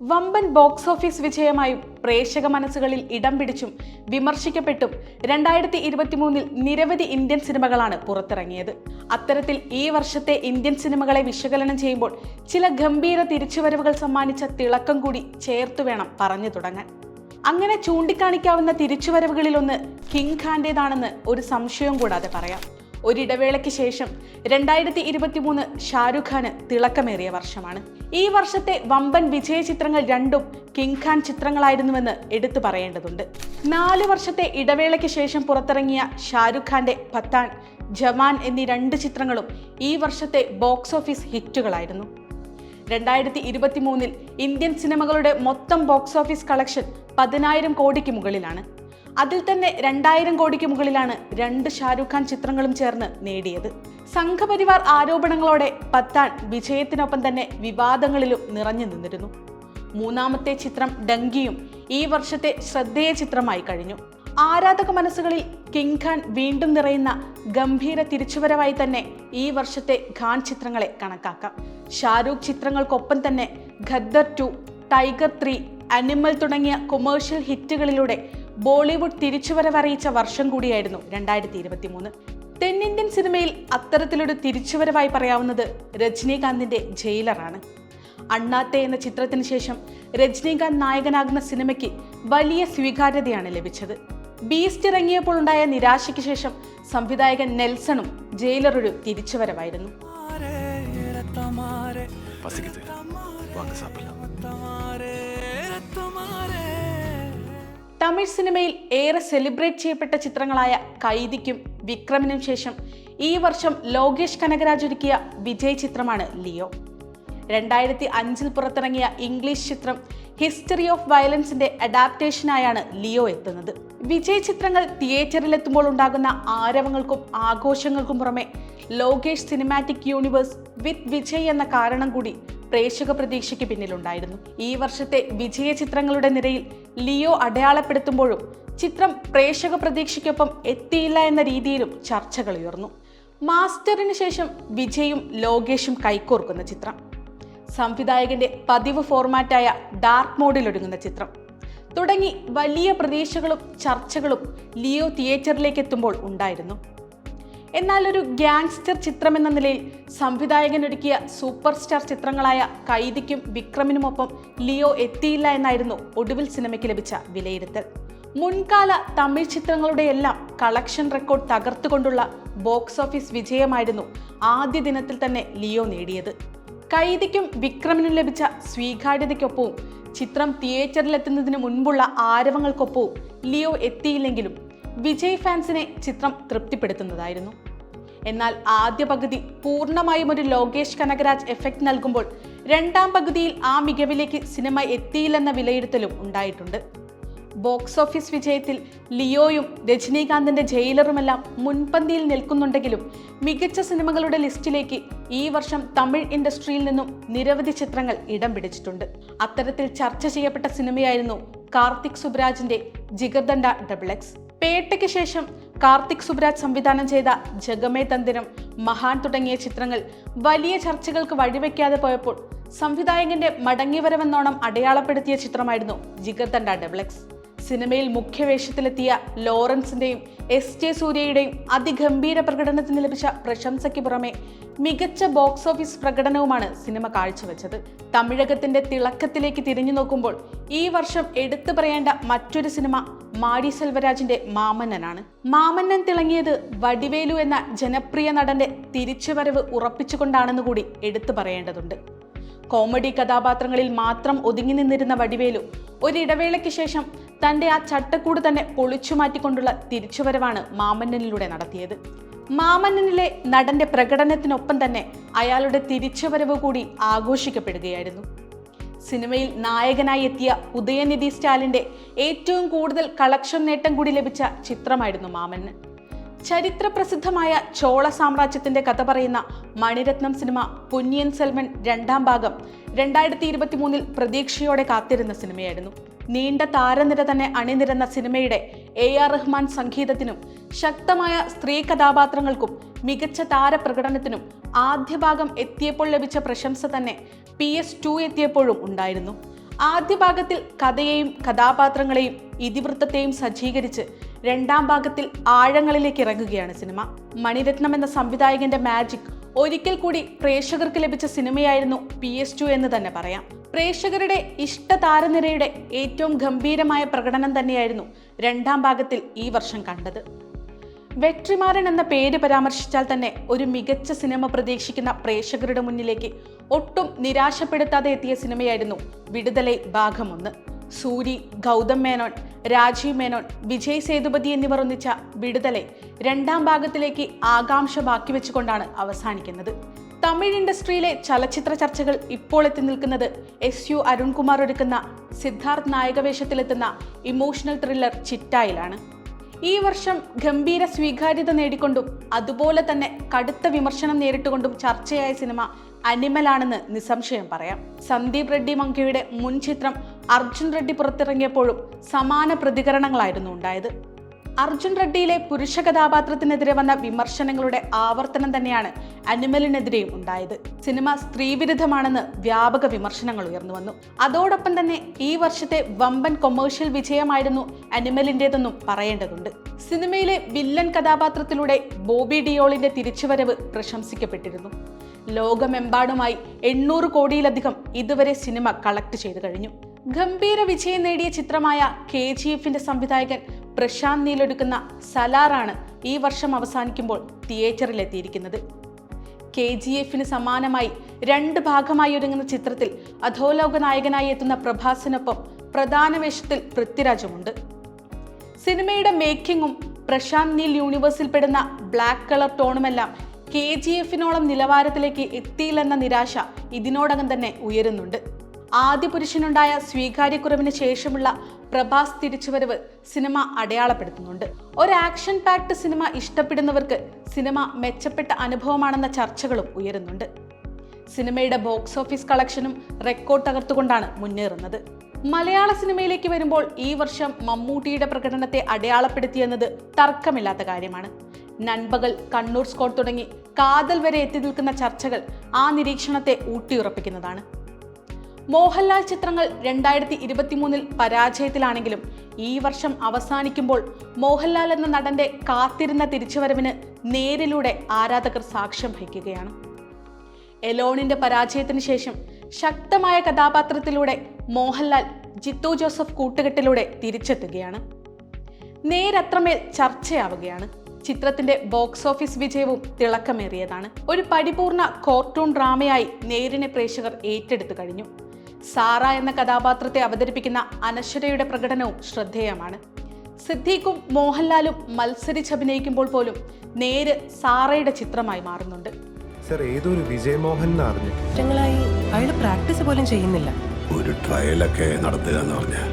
വമ്പൻ box office വിജയമായും പ്രേക്ഷക മനസ്സുകളിൽ ഇടം പിടിച്ചും വിമർശിക്കപ്പെട്ടും രണ്ടായിരത്തി ഇരുപത്തിമൂന്നിൽ നിരവധി ഇന്ത്യൻ സിനിമകളാണ് പുറത്തിറങ്ങിയത്. അത്തരത്തിൽ ഈ വർഷത്തെ ഇന്ത്യൻ സിനിമകളെ വിശകലനം ചെയ്യുമ്പോൾ ചില ഗംഭീര തിരിച്ചുവരവുകൾ സമ്മാനിച്ച തിളക്കം കൂടി ചേർത്തു വേണം പറഞ്ഞു തുടങ്ങാൻ. അങ്ങനെ ചൂണ്ടിക്കാണിക്കാവുന്ന തിരിച്ചുവരവുകളിലൊന്ന് കിങ് ഖാന്റേതാണെന്ന് ഒരു സംശയവും കൂടാതെ പറയാം. ഒരിടവേളയ്ക്ക് ശേഷം രണ്ടായിരത്തി ഇരുപത്തി മൂന്ന് ഷാരൂഖ് ഖാന് തിളക്കമേറിയ വർഷമാണ്. ഈ വർഷത്തെ വമ്പൻ വിജയ ചിത്രങ്ങൾ രണ്ടും കിങ് ഖാൻ ചിത്രങ്ങളായിരുന്നുവെന്ന് എടുത്തു പറയേണ്ടതുണ്ട്. നാല് വർഷത്തെ ഇടവേളയ്ക്ക് ശേഷം പുറത്തിറങ്ങിയ ഷാരൂഖ് ഖാന്റെ പത്താൻ ജവാൻ എന്നീ രണ്ട് ചിത്രങ്ങളും ഈ വർഷത്തെ ബോക്സ് ഓഫീസ് ഹിറ്റുകളായിരുന്നു. രണ്ടായിരത്തി ഇരുപത്തി മൂന്നിൽ ഇന്ത്യൻ സിനിമകളുടെ മൊത്തം ബോക്സ് ഓഫീസ് കളക്ഷൻ പതിനായിരം കോടിക്ക് മുകളിലാണ്. അതിൽ തന്നെ രണ്ടായിരം കോടിക്ക് മുകളിലാണ് രണ്ട് ഷാരൂഖ് ഖാൻ ചിത്രങ്ങളും ചേർന്ന് നേടിയത്. സംഘപരിവാർ ആരോപണങ്ങളോടെ പത്താൻ വിജയത്തിനൊപ്പം തന്നെ വിവാദങ്ങളിലും നിറഞ്ഞു നിന്നിരുന്നു. മൂന്നാമത്തെ ചിത്രം ഡങ്കിയും ഈ വർഷത്തെ ശ്രദ്ധേയ ചിത്രമായി കഴിഞ്ഞു. ആരാധക മനസ്സുകളിൽ കിങ് ഖാൻ വീണ്ടും നിറയുന്ന ഗംഭീര തിരിച്ചുവരവായി തന്നെ ഈ വർഷത്തെ ഖാൻ ചിത്രങ്ങളെ കണക്കാക്കാം. ഷാരൂഖ് ചിത്രങ്ങൾക്കൊപ്പം തന്നെ Gadar two Tiger three Animal തുടങ്ങിയ കൊമേഴ്ഷ്യൽ ഹിറ്റുകളിലൂടെ ബോളിവുഡ് തിരിച്ചുവരവറിയിച്ച വർഷം കൂടിയായിരുന്നു രണ്ടായിരത്തി ഇരുപത്തി മൂന്ന് തെന്നിന്ത്യൻ സിനിമയിൽ അത്തരത്തിലൊരു തിരിച്ചുവരവായി പറയാവുന്നത് രജനീകാന്തിന്റെ ജയിലറാണ്. അണ്ണാത്തെ എന്ന ചിത്രത്തിന് ശേഷം രജനീകാന്ത് നായകനാകുന്ന സിനിമയ്ക്ക് വലിയ സ്വീകാര്യതയാണ് ലഭിച്ചത്. ബീസ്റ്റ് ഇറങ്ങിയപ്പോൾ ഉണ്ടായ നിരാശയ്ക്ക് ശേഷം സംവിധായകൻ നെൽസണും ജയിലർ ഒരു തിരിച്ചുവരവായിരുന്നു തമിഴ് സിനിമയിൽ ഏറെ സെലിബ്രേറ്റ് ചെയ്യപ്പെട്ട ചിത്രങ്ങളായ കൈദിക്കും വിക്രമിനും ശേഷം ഈ വർഷം ലോകേഷ് കനകരാജ് ഒരുക്കിയ വിജയ് ചിത്രമാണ് ലിയോ. രണ്ടായിരത്തി അഞ്ചിൽ പുറത്തിറങ്ങിയ ഇംഗ്ലീഷ് ചിത്രം ഹിസ്റ്ററി ഓഫ് വയലൻസിന്റെ അഡാപ്റ്റേഷനായാണ് ലിയോ എത്തുന്നത്. വിജയ് ചിത്രങ്ങൾ തിയേറ്ററിലെത്തുമ്പോൾ ഉണ്ടാകുന്ന ആരവങ്ങൾക്കും ആഘോഷങ്ങൾക്കും പുറമെ Lokesh cinematic universe with Vijay എന്ന കാരണം കൂടി പ്രേക്ഷക പ്രതീക്ഷയ്ക്ക് പിന്നിലുണ്ടായിരുന്നു. ഈ വർഷത്തെ വിജയ ചിത്രങ്ങളുടെ നിരയിൽ ലിയോ അടയാളപ്പെടുത്തുമ്പോഴും ചിത്രം പ്രേക്ഷക പ്രതീക്ഷയ്ക്കൊപ്പം എത്തിയില്ല എന്ന രീതിയിലും ചർച്ചകൾ ഉയർന്നു. മാസ്റ്ററിന് ശേഷം വിജയും ലോകേഷും കൈകോർക്കുന്ന ചിത്രം. സംവിധായകന്റെ പതിവ് ഫോർമാറ്റായ ഡാർക്ക് മോഡിൽ ഒരുങ്ങുന്ന ചിത്രം. തുടങ്ങി വലിയ പ്രതീക്ഷകളും ചർച്ചകളും ലിയോ തിയേറ്ററിലേക്ക് എത്തുമ്പോൾ ഉണ്ടായിരുന്നു. എന്നാൽ ഒരു ഗ്യാങ്സ്റ്റർ ചിത്രം എന്ന നിലയിൽ സംവിധായകൻ ഒരുക്കിയ സൂപ്പർ സ്റ്റാർ ചിത്രങ്ങളായ കൈദിക്കും വിക്രമിനുമൊപ്പം ലിയോ എത്തിയില്ല എന്നായിരുന്നു ഒടുവിൽ സിനിമയ്ക്ക് ലഭിച്ച വിലയിരുത്തൽ. മുൻകാല തമിഴ് ചിത്രങ്ങളുടെ എല്ലാം കളക്ഷൻ റെക്കോർഡ് തകർത്തുകൊണ്ടുള്ള ബോക്സ് ഓഫീസ് വിജയമായിരുന്നു ആദ്യ ദിനത്തിൽ തന്നെ ലിയോ നേടിയത്. കൈദിക്കും വിക്രമിനും ലഭിച്ച സ്വീകാര്യതയ്ക്കൊപ്പവും ചിത്രം തിയേറ്ററിലെത്തുന്നതിന് മുൻപുള്ള ആരവങ്ങൾക്കൊപ്പവും ലിയോ എത്തിയില്ലെങ്കിലും വിജയ് ഫാൻസിനെ ചിത്രം തൃപ്തിപ്പെടുത്തുന്നതായിരുന്നു. എന്നാൽ ആദ്യ പകുതി പൂർണമായും ഒരു ലോകേഷ് കനകരാജ് എഫക്റ്റ് നൽകുമ്പോൾ രണ്ടാം പകുതിയിൽ ആ മികവിലേക്ക് സിനിമ എത്തിയില്ലെന്ന വിലയിരുത്തലും ഉണ്ടായിട്ടുണ്ട്. ബോക്സ് ഓഫീസ് വിജയത്തിൽ ലിയോയും രജനീകാന്തിന്റെ ജയിലറുമെല്ലാം മുൻപന്തിയിൽ നിൽക്കുന്നുണ്ടെങ്കിലും മികച്ച സിനിമകളുടെ ലിസ്റ്റിലേക്ക് ഈ വർഷം തമിഴ് ഇൻഡസ്ട്രിയിൽ നിന്നും നിരവധി ചിത്രങ്ങൾ ഇടം പിടിച്ചിട്ടുണ്ട്. അത്തരത്തിൽ ചർച്ച ചെയ്യപ്പെട്ട സിനിമയായിരുന്നു കാർത്തിക് സുബ്രാജിന്റെ ജിഗർദണ്ഡ ഡബിൾ എക്സ് പേട്ടയ്ക്ക് ശേഷം കാർത്തിക് സുബ്രാജ് സംവിധാനം ചെയ്ത ജഗമേ തന്തിരം മഹാൻ തുടങ്ങിയ ചിത്രങ്ങൾ വലിയ ചർച്ചകൾക്ക് വഴിവെക്കാതെ പോയപ്പോൾ സംവിധായകന്റെ മടങ്ങിവരവെന്നോണം അടയാളപ്പെടുത്തിയ ചിത്രമായിരുന്നു ജിഗർദണ്ഡ ഡബിൾ എക്സ് സിനിമയിൽ മുഖ്യവേഷത്തിലെത്തിയ ലോറൻസിന്റെയും എസ് ജെ സൂര്യയുടെയും അതിഗംഭീര പ്രകടനത്തിന് ലഭിച്ച പ്രശംസയ്ക്ക് പുറമെ മികച്ച ബോക്സ് ഓഫീസ് പ്രകടനവുമാണ് സിനിമ കാഴ്ചവെച്ചത്. തമിഴകത്തിന്റെ തിളക്കത്തിലേക്ക് തിരിഞ്ഞു നോക്കുമ്പോൾ ഈ വർഷം എടുത്തു പറയേണ്ട മറ്റൊരു സിനിമ മാടി സെൽവരാജിന്റെ മാമന്നനാണ്. മാമന്നൻ തിളങ്ങിയത് വടിവേലു എന്ന ജനപ്രിയ നടന്റെ തിരിച്ചുവരവ് ഉറപ്പിച്ചുകൊണ്ടാണെന്ന് കൂടി എടുത്തു പറയേണ്ടതുണ്ട്. കോമഡി കഥാപാത്രങ്ങളിൽ മാത്രം ഒതുങ്ങി നിന്നിരുന്ന വടിവേലു ഒരിടവേളയ്ക്ക് ശേഷം തന്റെ ആ ചട്ടക്കൂട് തന്നെ പൊളിച്ചു മാറ്റിക്കൊണ്ടുള്ള തിരിച്ചുവരവാണ് മാമന്നനിലൂടെ നടത്തിയത്. മാമന്നനിലെ നടന്റെ പ്രകടനത്തിനൊപ്പം തന്നെ അയാളുടെ തിരിച്ചുവരവ് കൂടി ആഘോഷിക്കപ്പെടുകയായിരുന്നു. സിനിമയിൽ നായകനായി എത്തിയ ഉദയനിധി സ്റ്റാലിന്റെ ഏറ്റവും കൂടുതൽ കളക്ഷൻ നേട്ടം കൂടി ലഭിച്ച ചിത്രമായിരുന്നു മാമന്നൻ. ചരിത്രപ്രസിദ്ധമായ ചോള സാമ്രാജ്യത്തിന്റെ കഥ പറയുന്ന മണിരത്നം സിനിമ പൊന്നിയൻ സെൽവൻ രണ്ടാം ഭാഗം രണ്ടായിരത്തി ഇരുപത്തി മൂന്നിൽ പ്രതീക്ഷയോടെ കാത്തിരുന്ന സിനിമയായിരുന്നു. നീണ്ട താരനിര തന്നെ അണിനിരന്ന സിനിമയുടെ എ ആർ റഹ്മാൻ സംഗീതത്തിനും ശക്തമായ സ്ത്രീ കഥാപാത്രങ്ങൾക്കും മികച്ച താരപ്രകടനത്തിനും ആദ്യ ഭാഗം എത്തിയപ്പോൾ ലഭിച്ച പ്രശംസ തന്നെ പി എസ് ടു എത്തിയപ്പോഴും ഉണ്ടായിരുന്നു. ആദ്യ ഭാഗത്തിൽ കഥയെയും കഥാപാത്രങ്ങളെയും ഇതിവൃത്തത്തെയും സജ്ജീകരിച്ച് രണ്ടാം ഭാഗത്തിൽ ആഴങ്ങളിലേക്ക് ഇറങ്ങുകയാണ് സിനിമ. മണിരത്നം എന്ന സംവിധായകന്റെ മാജിക് ഒരിക്കൽ കൂടി പ്രേക്ഷകർക്ക് ലഭിച്ച സിനിമയായിരുന്നു പി എസ് ടു എന്ന് തന്നെ പറയാം. പ്രേക്ഷകരുടെ ഇഷ്ട താരനിരയുടെ ഏറ്റവും ഗംഭീരമായ പ്രകടനം തന്നെയായിരുന്നു രണ്ടാം ഭാഗത്തിൽ ഈ വർഷം കണ്ടത്. വെട്രിമാരൻ എന്ന പേര് പരാമർശിച്ചാൽ തന്നെ ഒരു മികച്ച സിനിമ പ്രതീക്ഷിക്കുന്ന പ്രേക്ഷകരുടെ മുന്നിലേക്ക് ഒട്ടും നിരാശപ്പെടുത്താതെ എത്തിയ സിനിമയായിരുന്നു വിടുതലൈ ഭാഗമൊന്ന്. സൂരി ഗൗതം മേനോൻ രാജീവ് മേനോൻ വിജയ് സേതുപതി എന്നിവർ ഒന്നിച്ച വിടുതലെ രണ്ടാം ഭാഗത്തിലേക്ക് ആകാംക്ഷ ബാക്കി വെച്ചുകൊണ്ടാണ് അവസാനിക്കുന്നത്. തമിഴ് ഇൻഡസ്ട്രിയിലെ ചലച്ചിത്ര ചർച്ചകൾ ഇപ്പോൾ എത്തി നിൽക്കുന്നത് എസ് യു അരുൺകുമാർ ഒരുക്കുന്ന സിദ്ധാർത്ഥ് നായകവേഷത്തിലെത്തുന്ന ഇമോഷണൽ ത്രില്ലർ ചിറ്റായിലാണ്. ഈ വർഷം ഗംഭീര സ്വീകാര്യത നേടിക്കൊണ്ടും അതുപോലെ തന്നെ കടുത്ത വിമർശനം നേരിട്ടുകൊണ്ടും ചർച്ചയായ സിനിമ അനിമലാണെന്ന് നിസ്സംശയം പറയാം. സന്ദീപ് റെഡ്ഡി മങ്കയുടെ മുൻ ചിത്രം അർജുൻ റെഡ്ഡി പുറത്തിറങ്ങിയപ്പോഴും സമാന പ്രതികരണങ്ങളായിരുന്നു ഉണ്ടായത്. അർജുൻ റെഡ്ഡിയിലെ പുരുഷ കഥാപാത്രത്തിനെതിരെ വന്ന വിമർശനങ്ങളുടെ ആവർത്തനം തന്നെയാണ് അനിമലിനെതിരെയും ഉണ്ടായത്. സിനിമ സ്ത്രീവിരുദ്ധമാണെന്ന് വ്യാപക വിമർശനങ്ങൾ ഉയർന്നു വന്നു. അതോടൊപ്പം തന്നെ ഈ വർഷത്തെ വമ്പൻ കൊമേഴ്ഷ്യൽ വിജയമായിരുന്നു അനിമലിന്റെതെന്നും പറയേണ്ടതുണ്ട്. സിനിമയിലെ വില്ലൻ കഥാപാത്രത്തിലൂടെ ബോബി ഡിയോളിന്റെ തിരിച്ചുവരവ് പ്രശംസിക്കപ്പെട്ടിരുന്നു. ലോകമെമ്പാടുമായി എണ്ണൂറ് കോടിയിലധികം ഇതുവരെ സിനിമ കളക്ട് ചെയ്തു കഴിഞ്ഞു. ഗംഭീര വിജയം നേടിയ ചിത്രമായ കെ ജി എഫിന്റെ സംവിധായകൻ പ്രശാന്ത് നീലൊടുക്കുന്ന സലാറാണ് ഈ വർഷം അവസാനിക്കുമ്പോൾ തിയേറ്ററിലെത്തിയിരിക്കുന്നത്. കെ ജി എഫിന് സമാനമായി രണ്ട് ഭാഗമായി ഒരുങ്ങുന്ന ചിത്രത്തിൽ അധോലോക നായകനായി എത്തുന്ന പ്രഭാസിനൊപ്പം പ്രധാന വേഷത്തിൽ പൃഥ്വിരാജുമുണ്ട്. സിനിമയുടെ മേക്കിങ്ങും പ്രശാന്ത് നീൽ യൂണിവേഴ്സിൽ പെടുന്ന ബ്ലാക്ക് കളർ ടോണുമെല്ലാം കെ ജി എഫിനോളം നിലവാരത്തിലേക്ക് എത്തിയില്ലെന്ന നിരാശ ഇതിനോടകം തന്നെ ഉയരുന്നുണ്ട്. ആദ്യ പുരുഷനുണ്ടായ സ്വീകാര്യക്കുറവിന് ശേഷമുള്ള പ്രഭാസ് തിരിച്ചുവരവ് സിനിമ അടയാളപ്പെടുത്തുന്നുണ്ട്. ഒരു ആക്ഷൻ പാക്ഡ് സിനിമ ഇഷ്ടപ്പെടുന്നവർക്ക് സിനിമ മെച്ചപ്പെട്ട അനുഭവമാണെന്ന ചർച്ചകളും ഉയരുന്നുണ്ട്. സിനിമയുടെ ബോക്സ് ഓഫീസ് കളക്ഷനും റെക്കോർഡ് തകർത്തുകൊണ്ടാണ് മുന്നേറുന്നത്. മലയാള സിനിമയിലേക്ക് വരുമ്പോൾ ഈ വർഷം മമ്മൂട്ടിയുടെ പ്രകടനത്തെ അടയാളപ്പെടുത്തിയെന്നത് തർക്കമില്ലാത്ത കാര്യമാണ്. നൻപകൽ കണ്ണൂർ സ്കോട്ട് തുടങ്ങി കാതൽ വരെ എത്തി നിൽക്കുന്ന ചർച്ചകൾ ആ നിരീക്ഷണത്തെ ഊട്ടിയുറപ്പിക്കുന്നതാണ്. മോഹൻലാൽ ചിത്രങ്ങൾ രണ്ടായിരത്തി ഇരുപത്തിമൂന്നിൽ പരാജയത്തിലാണെങ്കിലും ഈ വർഷം അവസാനിക്കുമ്പോൾ മോഹൻലാൽ എന്ന നടന്റെ കാത്തിരുന്ന തിരിച്ചുവരവിന് നേരിലൂടെ ആരാധകർ സാക്ഷ്യം വഹിക്കുകയാണ്. എലോണിന്റെ പരാജയത്തിന് ശേഷം ശക്തമായ കഥാപാത്രത്തിലൂടെ മോഹൻലാൽ ജിത്തു ജോസഫ് കൂട്ടുകെട്ടിലൂടെ തിരിച്ചെത്തുകയാണ്. നേരത്രമേൽ ചർച്ചയാവുകയാണ്. ചിത്രത്തിന്റെ ബോക്സ് ഓഫീസ് വിജയവും തിളക്കമേറിയതാണ്. ഒരു പരിപൂർണ കോർട്ടൂൺ ഡ്രാമയായി നേരിനെ പ്രേക്ഷകർ ഏറ്റെടുത്തു കഴിഞ്ഞു. സാറ എന്ന കഥാപാത്രത്തെ അവതരിപ്പിക്കുന്ന അനശ്വരയുടെ പ്രകടനവും ശ്രദ്ധേയമാണ്. സിദ്ദീഖും മോഹൻലാലും മത്സരിച്ചഭിനയിക്കുമ്പോൾ പോലും നേര് സാറയുടെ ചിത്രമായി മാറുന്നുണ്ട്. സർ ഏതൊരു വിജയമോഹൻ അയാൾ പ്രാക്ടീസ് പോലും ചെയ്യുന്നില്ല. ഒരു ട്രയലൊക്കെ നടത്തുക എന്ന് പറഞ്ഞാൽ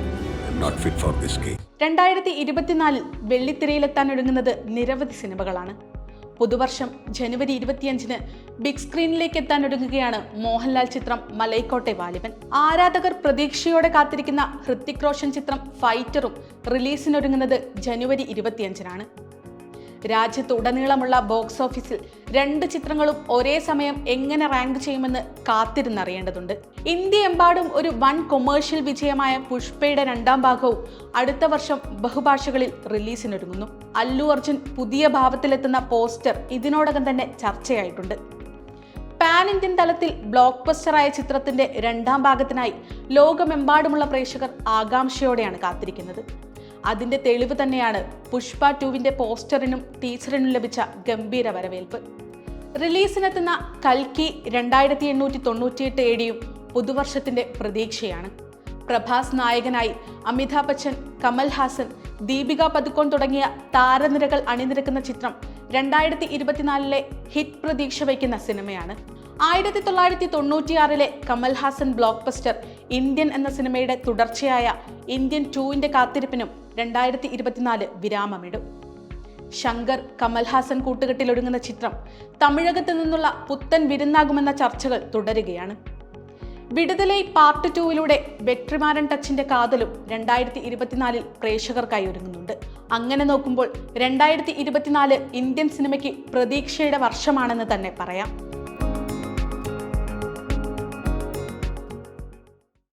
നോട്ട് ഫിറ്റ് ഫോർ ദിസ് രണ്ടായിരത്തി ഇരുപത്തിനാലിൽ വെള്ളിത്തിരയിലെത്താൻ ഒരുങ്ങുന്നത് നിരവധി സിനിമകളാണ്. പുതുവർഷം ജനുവരി ഇരുപത്തിയഞ്ചിന് ബിഗ് സ്ക്രീനിലേക്ക് എത്താൻ ഒരുങ്ങുകയാണ് മോഹൻലാൽ ചിത്രം മലൈക്കോട്ടെ വാലിബൻ. ആരാധകർ പ്രതീക്ഷയോടെ കാത്തിരിക്കുന്ന ഹൃത്തിക് റോഷൻ ചിത്രം ഫൈറ്ററും റിലീസിനൊരുങ്ങുന്നത് ജനുവരി ഇരുപത്തിയഞ്ചിനാണ്. രാജ്യത്ത് ഉടനീളമുള്ള ബോക്സ് ഓഫീസിൽ രണ്ട് ചിത്രങ്ങളും ഒരേ സമയം എങ്ങനെ റാങ്ക് ചെയ്യുമെന്ന് കാത്തിരുന്നറിയേണ്ടതുണ്ട്. ഇന്ത്യയെമ്പാടും ഒരു വൺ കൊമേഴ്ഷ്യൽ വിജയമായ പുഷ്പയുടെ രണ്ടാം ഭാഗവും അടുത്ത വർഷം ബഹുഭാഷകളിൽ റിലീസിനൊരുങ്ങുന്നു. അല്ലു അർജുൻ പുതിയ ഭാവത്തിലെത്തുന്ന പോസ്റ്റർ ഇതിനോടകം തന്നെ ചർച്ചയായിട്ടുണ്ട്. പാൻ ഇന്ത്യൻ തലത്തിൽ ബ്ലോക്ക് ബസ്റ്ററായ ചിത്രത്തിന്റെ രണ്ടാം ഭാഗത്തിനായി ലോകമെമ്പാടുമുള്ള പ്രേക്ഷകർ ആകാംക്ഷയോടെയാണ് കാത്തിരിക്കുന്നത്. അതിന്റെ തെളിവ് തന്നെയാണ് പുഷ്പ ടുവിന്റെ പോസ്റ്ററിനും ടീച്ചറിനും ലഭിച്ച ഗംഭീര വരവേൽപ്പ്. റിലീസിനെത്തുന്ന കൽക്കി രണ്ടായിരത്തി എണ്ണൂറ്റി തൊണ്ണൂറ്റിയെട്ട് ഏടിയും പുതുവർഷത്തിന്റെ പ്രതീക്ഷയാണ്. പ്രഭാസ് നായകനായി അമിതാഭ് ബച്ചൻ കമൽ ഹാസൻ ദീപിക പതുക്കോൺ തുടങ്ങിയ താരനിരകൾ അണിനിരക്കുന്ന ചിത്രം രണ്ടായിരത്തി ഇരുപത്തിനാലിലെ ഹിറ്റ് പ്രതീക്ഷ വയ്ക്കുന്ന സിനിമയാണ്. ആയിരത്തി തൊള്ളായിരത്തി തൊണ്ണൂറ്റിയാറിലെ കമൽഹാസൻ ബ്ലോക്ക് ബസ്റ്റർ ഇന്ത്യൻ എന്ന സിനിമയുടെ തുടർച്ചയായ ഇന്ത്യൻ ടൂവിന്റെ കാത്തിരിപ്പിനും രണ്ടായിരത്തി ഇരുപത്തിനാല് വിരാമമിടും. ശങ്കർ കമൽഹാസൻ കൂട്ടുകെട്ടിലൊടുങ്ങുന്ന ചിത്രം തമിഴകത്ത് നിന്നുള്ള പുത്തൻ വിരുന്നാകുമെന്ന ചർച്ചകൾ തുടരുകയാണ്. വിടുതലൈ പാർട്ട് ടൂവിലൂടെ വെട്രിമാരൻ ടച്ചിന്റെ കാതലും രണ്ടായിരത്തി ഇരുപത്തിനാലിൽ പ്രേക്ഷകർക്കായി ഒരുങ്ങുന്നുണ്ട്. അങ്ങനെ നോക്കുമ്പോൾ രണ്ടായിരത്തി ഇരുപത്തിനാല് ഇന്ത്യൻ സിനിമയ്ക്ക് പ്രതീക്ഷയുടെ വർഷമാണെന്ന് തന്നെ പറയാം.